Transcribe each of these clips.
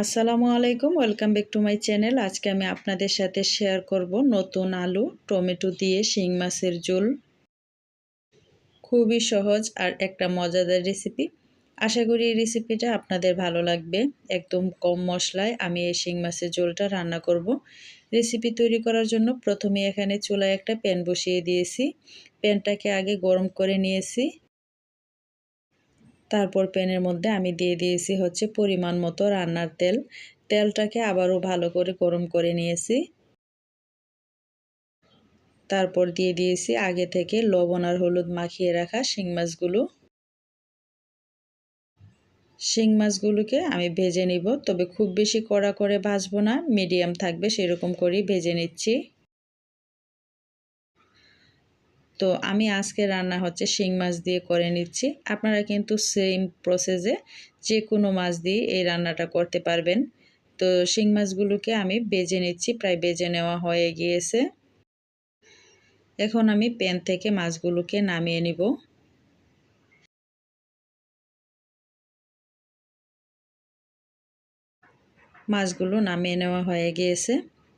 আসসালামু আলাইকুম, welcome back to my channel. আজকে আমি আপনাদের সাথে শেয়ার করব নতুন আলু, টমেটো দিয়ে শিং মাছের ঝোল। খুবই সহজ আর একটা মজাদার রেসিপি আশা করি এই রেসিপিটা আপনাদের ভালো লাগবে। একদম কম মশলায় আমি এই শিং মাছের ঝোলটা রান্না করব। রেসিপি তৈরি করার জন্য প্রথমে এখানে চুলায় একটা প্যান বসিয়ে দিয়েছি। প্যানটাকে আগে গরম করে নিয়েছি। তারপর প্যানের মধ্যে আমি দিয়ে দিয়েছি হচ্ছে পরিমাণ মতো রান্নার তেল। তেলটাকে আবারও ভালো করে গরম করে নিয়েছি। তারপর দিয়ে দিয়েছি আগে থেকে লবণ আর হলুদ মাখিয়ে রাখা শিং মাছগুলো। শিং মাছগুলোকে আমি ভেজে নিব, তবে খুব বেশি কড়া করে ভাজবো না, মিডিয়াম থাকবে, সেরকম করেই ভেজে নিচ্ছি। তো আমি আজকে রান্না হচ্ছে শিং মাছ দিয়ে করে নিচ্ছি। আপনারা কিন্তু সেম প্রসেসে যে কোনো মাছ দিয়ে এই রান্নাটা করতে পারবেন। তো শিং মাছগুলোকে আমি বেজে নিচ্ছি, প্রায় বেজে নেওয়া হয়ে গিয়েছে। এখন আমি প্যান থেকে মাছগুলোকে নামিয়ে নিব। মাছগুলো নামিয়ে নেওয়া হয়ে গিয়েছে।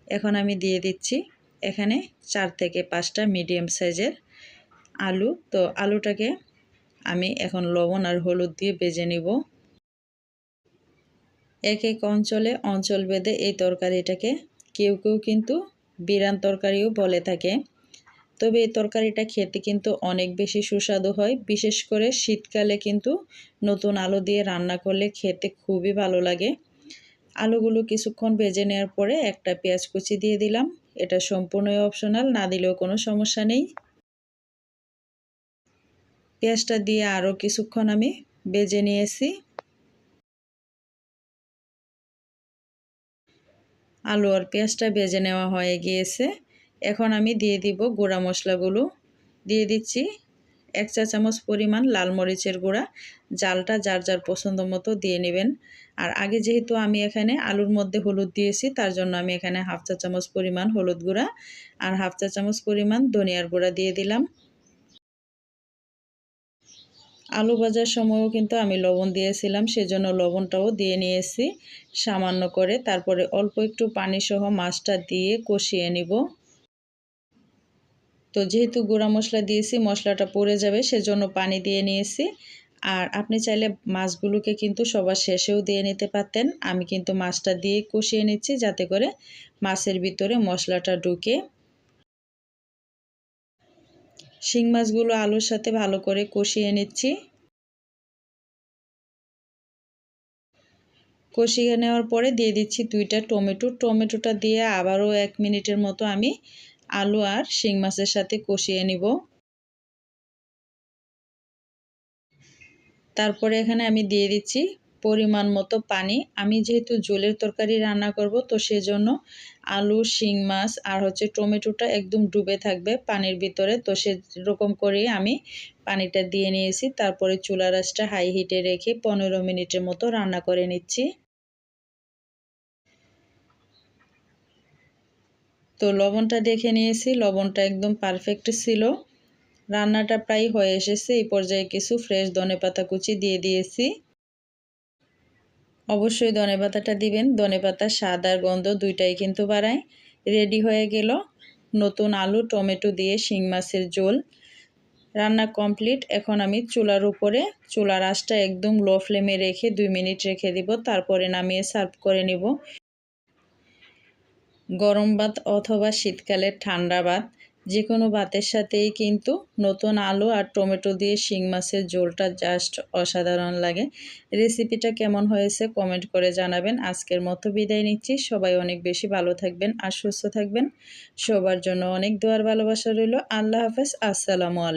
এখন আমি দিয়ে দিচ্ছি এখানে চার থেকে পাঁচটা মিডিয়াম সাইজের আলু। তো আলুটাকে আমি এখন লবণ আর হলুদ দিয়ে বেজে নিব। এক এক অঞ্চলে অঞ্চল বেঁধে এই তরকারিটাকে কেউ কেউ কিন্তু বিরান তরকারিও বলে থাকে। তবে এই তরকারিটা খেতে কিন্তু অনেক বেশি সুস্বাদু হয়। বিশেষ করে শীতকালে কিন্তু নতুন আলু দিয়ে রান্না করলে খেতে খুবই ভালো লাগে। আলুগুলো কিছুক্ষণ ভেজে নেওয়ার পরে একটা পেঁয়াজ কুচি দিয়ে দিলাম। এটা সম্পূর্ণই অপশনাল না দিলেও কোনো সমস্যা নেই। পেঁয়াজটা দিয়ে আরও কিছুক্ষণ আমি বেজে নিয়েছি। আলু আর পেঁয়াজটা বেজে নেওয়া হয়ে গিয়েছে। এখন আমি দিয়ে দিব গুঁড়া মশলাগুলো। দিয়ে দিচ্ছি এক চা চামচ পরিমাণ লাল মরিচের গুঁড়া। জালটা যার যার পছন্দ মতো দিয়ে নেবেন। আর আগে যেহেতু আমি এখানে আলুর মধ্যে হলুদ দিয়েছি, তার জন্য আমি এখানে হাফ চা চামচ পরিমাণ হলুদ গুঁড়া আর হাফ চা চামচ পরিমাণ ধনিয়ার গুঁড়া দিয়ে দিলাম। আলু ভাজার সময়ও কিন্তু আমি লবণ দিয়েছিলাম, সেজন্য লবণটাও দিয়ে নিয়েছি সামান্য করে। তারপরে অল্প একটু পানি সহ মাছটা দিয়ে কষিয়ে নিব। তো যেহেতু গুঁড়া মশলা দিয়েছি, মশলাটা পড়ে যাবে, সেজন্য পানি দিয়ে নিয়েছি। আর আপনি চাইলে মাছগুলোকে কিন্তু সবার শেষেও দিয়ে নিতে পারতেন। আমি কিন্তু মাছটা দিয়ে কষিয়ে নিচ্ছি, যাতে করে মাছের ভিতরে মশলাটা ঢুকে। শিং মাছগুলো আলুর সাথে ভালো করে কষিয়ে নিচ্ছি। কষিয়ে নেওয়ার পরে দিয়ে দিচ্ছি দুইটা টমেটো। টমেটোটা দিয়ে আবারও এক মিনিটের মতো আমি আলু আর শিং মাছের সাথে কষিয়ে নিব। তারপরে এখানে আমি দিয়ে দিচ্ছি পরিমাণ মতো পানি। আমি যেহেতু জলের তরকারি রান্না করব, তো সেজন্য আলু, শিং মাছ আর হচ্ছে টমেটোটা একদম ডুবে থাকবে পানির ভিতরে। তো সেরকম করেই আমি পানিটা দিয়ে নিয়েছি। তারপরে চুলা রাসটা হাই হিটে রেখে পনেরো মিনিটের মতো রান্না করে নিচ্ছি। তো লবণটা দেখে নিয়েছি। লবণটা একদম পারফেক্ট ছিল। রান্নাটা প্রায় হয়ে এসেছে। এই পর্যায়ে কিছু ফ্রেশ ধনে পাতা কুচি দিয়ে দিয়েছি। অবশ্যই ধনে পাতাটা দিবেন। ধনে পাতা স্বাদ আর গন্ধ দুইটাই কিন্তু বাড়ায়। রেডি হয়ে গেল নতুন আলু, টমেটো দিয়ে শিং মাছের ঝোল। রান্না কমপ্লিট এখন আমি চুলার উপরে, চুলার আঁচটা একদম লো ফ্লেমে রেখে দুই মিনিট রেখে দিব, তারপরে নামিয়ে সার্ভ করে নিব। গরম ভাত অথবা শীতকালের ঠান্ডা ভাত। যে কোনো ভাতের সাথেই কিন্তু নতুন আলু আর টমেটো দিয়ে শিং মাছের ঝোলটা জাস্ট অসাধারণ লাগে। রেসিপিটা কেমন হয়েছে কমেন্ট করে জানাবেন। আজকের মতো বিদায় নিচ্ছি। সবাই অনেক বেশি ভালো থাকবেন আর সুস্থ থাকবেন। সবার জন্য অনেক দোয়ার ভালোবাসা রইল। আল্লাহ হাফেজ। আসসালামু আলাইকুম।